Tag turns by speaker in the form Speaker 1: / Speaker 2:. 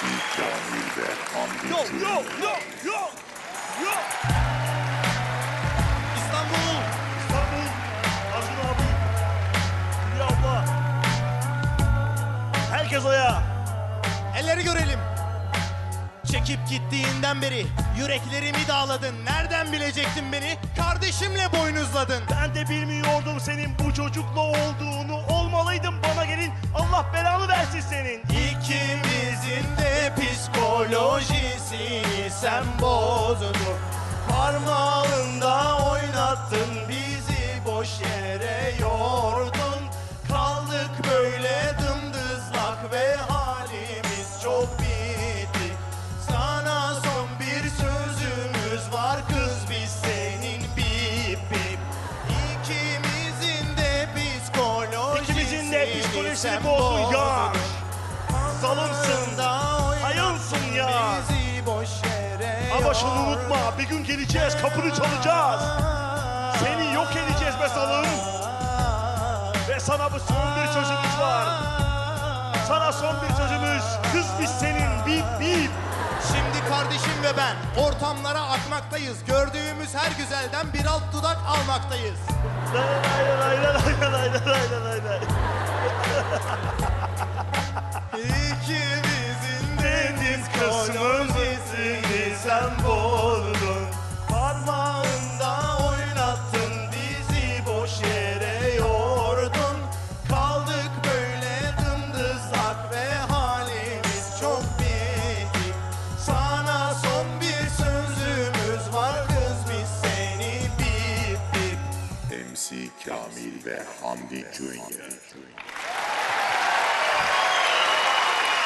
Speaker 1: Kamil ve Hamdi
Speaker 2: Yo
Speaker 1: Cüneyt.
Speaker 2: yo yo yo yo. İstanbul. İstanbul. Acun abi. Hülya abla. Herkes ayağa.
Speaker 3: Elleri görelim. Çekip gittiğinden beri yüreklerimi dağladın. Nereden bilecektin beni? Kardeşimle boynuzladın.
Speaker 2: Ben de bilmiyordum senin bu çocukla olduğunu. Olmalıydım bana gelin. Allah belanı versin senin.
Speaker 3: İkimizin de psikolojisini sen bozdun. Parmağında oynattın bizi boş yere yordun. Kaldık böyle dımdızlak ve halimiz çok bitti. Sana son bir sözümüz var kız biz senin bip bip. İkimizin de psikolojisini
Speaker 2: İkimizin de psikolojisini
Speaker 3: sen
Speaker 2: bozdun. Şunu unutma bir gün geleceğiz kapını çalacağız. Seni yok edeceğiz be salım. Ve sana bu son bir sözümüz var. Sana son bir sözümüz. Kız biz senin bip bip.
Speaker 3: Şimdi kardeşim ve ben ortamlara akmaktayız. Gördüğümüz her güzelden bir alt dudak almaktayız.
Speaker 2: Lay lay lay lay lay lay lay lay lay
Speaker 1: Kamil ve Hamdi Junior.